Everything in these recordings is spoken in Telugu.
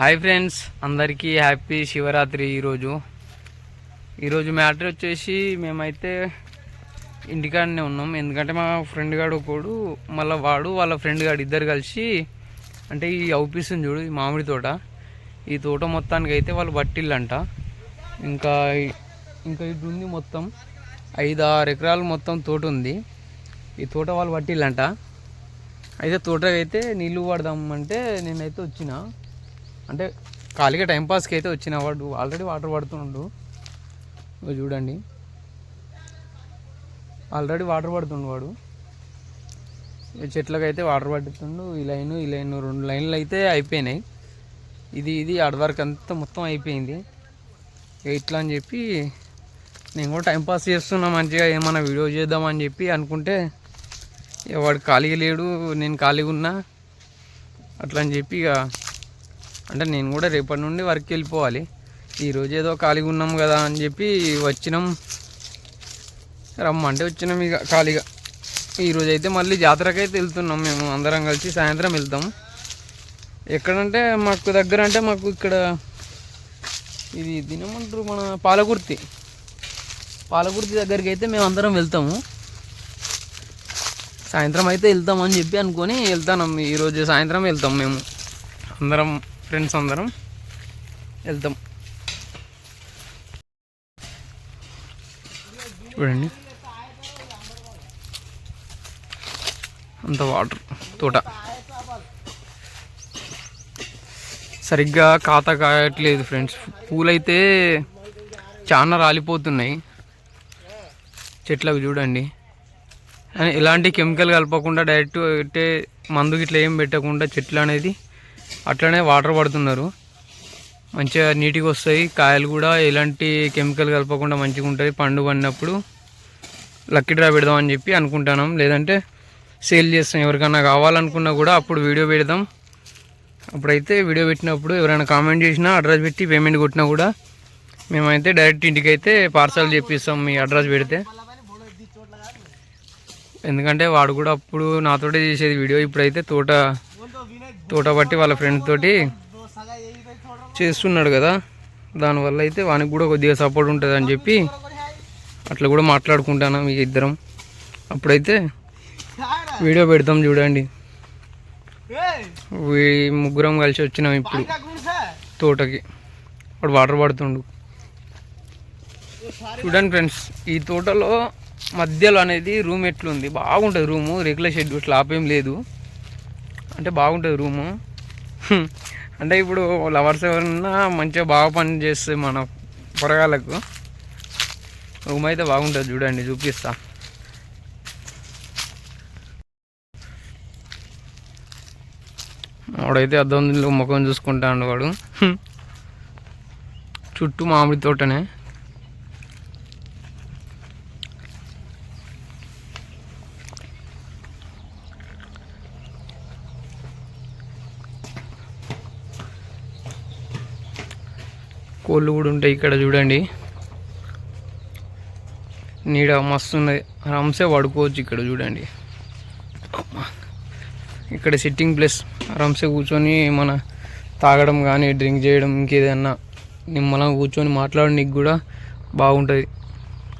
హాయ్ ఫ్రెండ్స్ అందరికీ హ్యాపీ శివరాత్రి ఈరోజు. ఈరోజు మ్యాటర్ వచ్చేసి మేమైతే ఇంటికాడనే ఉన్నాం. ఎందుకంటే మా ఫ్రెండ్ గాడు ఒకడు మళ్ళీ వాడు వాళ్ళ ఫ్రెండ్ గాడు ఇద్దరు కలిసి అంటే ఈ అవుపిస్తుంది చూడు ఈ మామిడి తోట. ఈ తోట మొత్తానికి అయితే వాళ్ళు పట్టిల్లంట. ఇంకా ఇంకా ఇటు ఉంది మొత్తం. ఐదు ఆరు ఎకరాలు మొత్తం తోట ఉంది. ఈ తోట వాళ్ళు పట్టిల్లంట. అయితే తోటకైతే నీళ్ళు పడదాం అంటే నేనైతే వచ్చిన. అంటే ఖాళీగా టైంపాస్కి అయితే వచ్చిన వాడు ఆల్రెడీ వాటర్ పడుతుండు. చూడండి. ఆల్రెడీ వాటర్ పడుతుండు వాడు. చెట్లకు అయితే వాటర్ పడుతుండు. ఈ లైన్ ఈ లైన్ రెండు లైన్లు అయితే అయిపోయినాయి. ఇది ఇది అడ్ అంతా మొత్తం అయిపోయింది. ఇట్లా అని చెప్పి నేను కూడా టైంపాస్ చేస్తున్నా మంచిగా ఏమైనా వీడియో చేద్దామని చెప్పి అనుకుంటే ఇక వాడు ఖాళీగా లేడు నేను ఖాళీగా ఉన్నా. అట్లా అని చెప్పి ఇక అంటే నేను కూడా రేపటి నుండి వర్క్కి వెళ్ళిపోవాలి. ఈరోజు ఏదో ఖాళీగా ఉన్నాం కదా అని చెప్పి వచ్చినాం. రమ్మంటే వచ్చినాం ఇక ఖాళీగా. ఈరోజు అయితే మళ్ళీ జాతరకైతే అయితే వెళ్తున్నాం మేము. అందరం కలిసి సాయంత్రం వెళ్తాం. ఎక్కడంటే మాకు దగ్గర అంటే మాకు ఇక్కడ ఇది తినమంటారు మన పాలకుర్తి. పాలకుర్తి దగ్గరికి అయితే మేము అందరం వెళ్తాము. సాయంత్రం అయితే వెళ్తాం అని చెప్పి అనుకొని వెళ్తాను. ఈరోజు సాయంత్రం వెళ్తాం మేము. అందరం ఫ్రెండ్స్ అందరం వెళ్తాం చూడండి. అంత వాటర్ తోట. సరిగ్గా ఖాతా కాయట్లేదు ఫ్రెండ్స్. పూలైతే చాలా రాలిపోతున్నాయి. చెట్లకు చూడండి. ఎలాంటి కెమికల్ కలపకుండా డైరెక్ట్ అంటే మందు ఇట్లా ఏం పెట్టకుండా చెట్లు అనేది అట్లనే వాటర్ పడుతున్నారు. మంచిగా నీట్గా వస్తాయి. కాయలు కూడా ఎలాంటి కెమికల్ కలపకుండా మంచిగా ఉంటుంది పండు పడినప్పుడు లక్కీ డ్రా పెడదాం అని చెప్పి అనుకుంటున్నాం. లేదంటే సేల్ చేస్తాం. ఎవరికైనా కావాలనుకున్నా కూడా అప్పుడు వీడియో పెడదాం. అప్పుడైతే వీడియో పెట్టినప్పుడు ఎవరైనా కామెంట్ చేసినా అడ్రస్ పెట్టి పేమెంట్ కొట్టినా కూడా మేమైతే డైరెక్ట్ ఇంటికి అయితే పార్సల్ చేపిస్తాం మీ అడ్రస్ పెడితే. ఎందుకంటే వాడు కూడా అప్పుడు నాతోటే చేసేది వీడియో. ఇప్పుడైతే తోట తోట బట్టి వాళ్ళ ఫ్రెండ్ తోటి చేస్తున్నాడు కదా. దానివల్ల అయితే వానికి కూడా కొద్దిగా సపోర్ట్ ఉంటుంది అని చెప్పి అట్లా కూడా మాట్లాడుకుంటాను మీ ఇద్దరం. అప్పుడైతే వీడియో పెడతాం చూడండి. ముగ్గురం కలిసి వచ్చినాం ఇప్పుడు తోటకి. వాడు వాటర్ పడుతుండు చూడండి ఫ్రెండ్స్ ఈ తోటలో మధ్యలో అనేది రూమ్ ఎట్లుంది? బాగుంటుంది రూము రెగ్యులర్ షెడ్యూల్ స్లాప్ లేదు. అంటే బాగుంటుంది రూము అంటే ఇప్పుడు లవర్స్ ఎవరన్నా మంచిగా బాగా పని చేస్తుంది మన పొరగాళ్ళకు రూమ్ అయితే బాగుంటుంది చూడండి చూపిస్తా. వాడైతే అద్దంలో ముఖం చూసుకుంటాడు వాడు. చుట్టూ మామిడి తోటనే. కోళ్ళు కూడా ఉంటాయి ఇక్కడ చూడండి. నీడ మస్తు ఉన్నది ఆరామ్సే పడుకోవచ్చు ఇక్కడ చూడండి. ఇక్కడ సిట్టింగ్ ప్లేస్ ఆరామ్సే కూర్చొని మన తాగడం కానీ డ్రింక్ చేయడం ఇంకేదన్నా నిమ్మలం కూర్చొని మాట్లాడడానికి కూడా బాగుంటుంది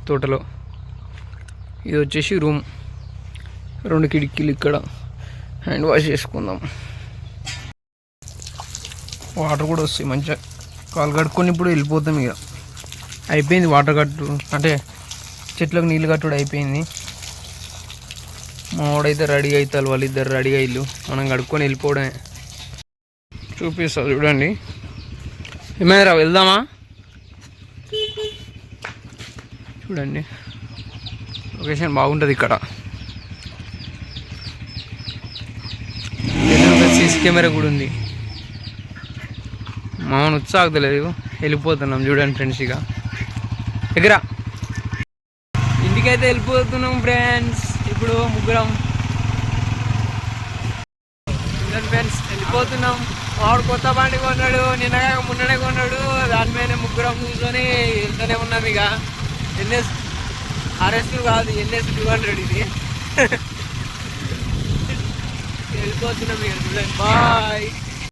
తోటలో. ఇది వచ్చేసి రూమ్ రెండు కిటికీలు ఇక్కడ. హ్యాండ్ వాష్ చేసుకుందాం. వాటర్ కూడా వస్తాయి మంచిగా. కాలు కట్టుకొని ఇప్పుడు వెళ్ళిపోతాం ఇక. అయిపోయింది వాటర్ కట్టు అంటే చెట్లకు నీళ్ళు కట్టుడు అయిపోయింది. మావాడైతే రెడీ అవుతారు వాళ్ళిద్దరు రెడీ అయ్యిల్లు. మనం కడుక్కొని వెళ్ళిపోవడమే. చూపిస్తా చూడండి. ఏమైనా వెళ్దామా? చూడండి. లొకేషన్ బాగుంటుంది ఇక్కడ. సీసీ కెమెరా కూడా ఉంది. మామూలు ఉత్సాహతలేదు వెళ్ళిపోతున్నాం చూడండి ఫ్రెండ్స్ ఇక. దగ్గర ఇంటికైతే వెళ్ళిపోతున్నాం ఫ్రెండ్స్. ఇప్పుడు ముగ్గురం. ఫ్రెండ్స్ వెళ్ళిపోతున్నాం. వాడు కొత్త బండి కొన్నాడు నిన్నగా మొన్ననే కొన్నాడు. దాని మీద ముగ్గురం కూర్చొని వెళ్తూనే ఉన్నాం ఇక. ఎన్ఎస్ ఆర్ఎస్ కాదు ఎన్ఎస్ టూ హండ్రెడ్ ఇది. వెళ్ళిపోతున్నాం ఇక చూడండి. బాయ్.